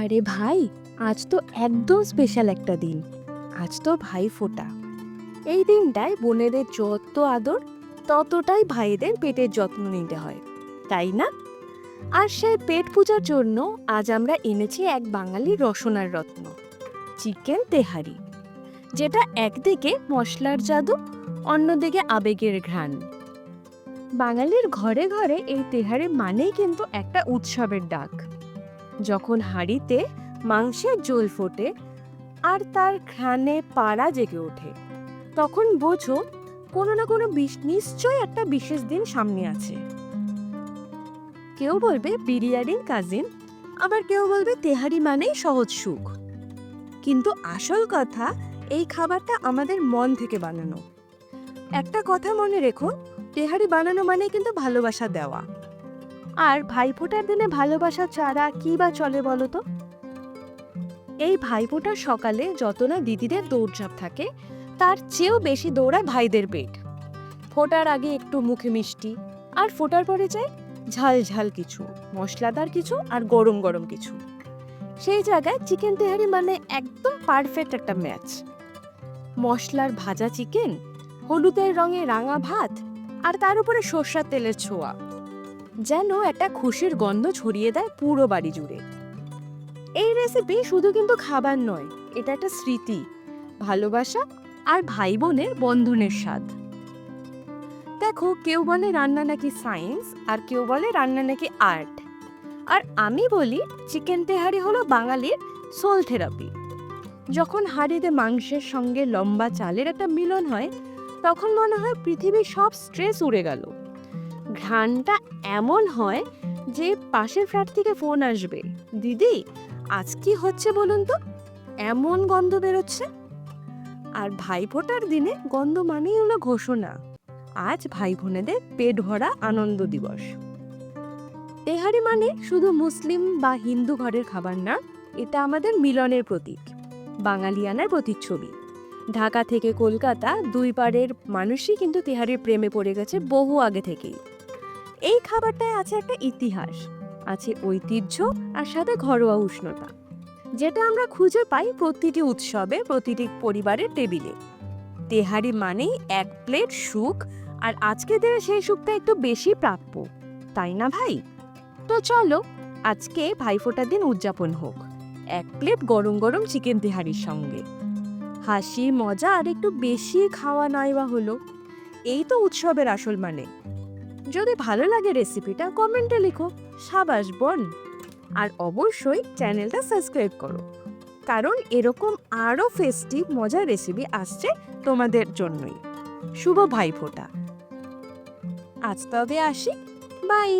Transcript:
আরে ভাই, আজ তো একদম স্পেশাল একটা দিন। আজ তো ভাই ফোটা। এই দিনটায় বোনেদের যত আদর, ততটাই ভাইদের পেটের যত্ন নিতে হয়, তাই না? আর সেই পেট পূজার জন্য আজ আমরা এনেছি এক বাঙালি রসনার রত্ন, চিকেন তেহারি, যেটা একদিকে মশলার জাদু, অন্যদিকে আবেগের ঘ্রাণ। বাঙালির ঘরে ঘরে এই তেহারি মানেই কিন্তু একটা উৎসবের ডাক। যখন হাঁড়িতে মাংসের জল ফোটে আর তার ঘ্রাণে পাড়া জেগে ওঠে, তখন বোঝো কোনো না কোনো নিশ্চয়ই একটা বিশেষ দিন সামনে আছে। কেউ বলবে বিরিয়ানির কাজিন, আবার কেউ বলবে তেহারি মানেই সহজ সুখ। কিন্তু আসল কথা, এই খাবারটা আমাদের মন থেকে বানানো। একটা কথা মনে রেখো, তেহারি বানানো মানে কিন্তু ভালোবাসা দেওয়া। আর ভাইফোঁটার দিনে ভালোবাসা ছাড়া কি বা চলে বলো তো? এই ভাইফোঁটার সকালে যত না দিদিদের দৌড়ঝাঁপ থাকে, তার চেয়েও বেশি দৌড়ায় ভাইদের পেট। ফোটার আগে একটু মুখে মিষ্টি, আর ফোটার পরে যায় ঝাল ঝাল কিছু, মশলাদার কিছু আর গরম গরম কিছু। সেই জায়গায় চিকেন তেহারি মানে একদম পারফেক্ট একটা ম্যাচ মশলার ভাজা চিকেন, হলুদের রঙে রাঙা ভাত, আর তার উপরে সর্ষার তেলের ছোঁয়া। যেন একটা খুশির গন্ধ ছড়িয়ে দেয় পুরো বাড়ি জুড়ে। এই রেসিপি শুধু কিন্তু খাবার নয়, এটা একটা স্মৃতি, ভালোবাসা আর ভাই বোনের বন্ধনের স্বাদ। দেখো, কেউ বলে রান্না নাকি সায়েন্স আর কেউ বলে রান্না নাকি আর্ট আর আমি বলি চিকেন তেহারি হলো বাঙালির সোল থেরাপি যখন হাড়িতে মাংসের সঙ্গে লম্বা চালের একটা মিলন হয়, তখন মনে হয় পৃথিবীর সব স্ট্রেস উড়ে গেল। ঘ্রাণটা এমন হয় যে পাশের ফ্ল্যাট থেকে ফোন আসবে। দিদি, আজ কি হচ্ছে বলুন তো? এমন গন্ধ বেরোচ্ছে। আর ভাইফোঁটার দিনে গন্ধ মানেই হলো ঘোষণা। আজ ভাই বোনেদের পেট ভরা আনন্দ দিবস। তেহারি মানে শুধু মুসলিম বা হিন্দু ঘরের খাবার না, এটা আমাদের মিলনের প্রতীক, বাঙালিয়ানার প্রতিচ্ছবি। ঢাকা থেকে কলকাতা দুই পারের মানুষই কিন্তু তেহারির প্রেমে পড়ে গেছে বহু আগে থেকেই। এই খাবারটায় আছে একটা ইতিহাস, আছে ঐতিহ্য আর সাথে ঘরোয়া উষ্ণতা, যেটা আমরা খুঁজে পাই প্রতিটি উৎসবে, প্রতিটি পরিবারের টেবিলে। তেহারি মানেই এক প্লেট সুখ, আর আজকে দিনে সেই সুখটা একটু বেশি প্রাপ্য, তাই না ভাই? তো চলো, আজকে ভাইফোঁটার দিন উদযাপন হোক, এক প্লেট গরম গরম চিকেন তেহারির সঙ্গে। হাসি, মজা আর একটু বেশি খাওয়া নাই বা হলো, এই তো উৎসবের আসল মানে। যদি ভালো লাগে রেসিপিটা কমেন্টে লিখো। সাবাস বল আর অবশ্যই চ্যানেলটা সাবস্ক্রাইব করো। কারণ এরকম আরও ফেস্টিভ মজার রেসিপি আসছে তোমাদের জন্যই। শুভ ভাইফোঁটা। আজ তবে আসি। বাই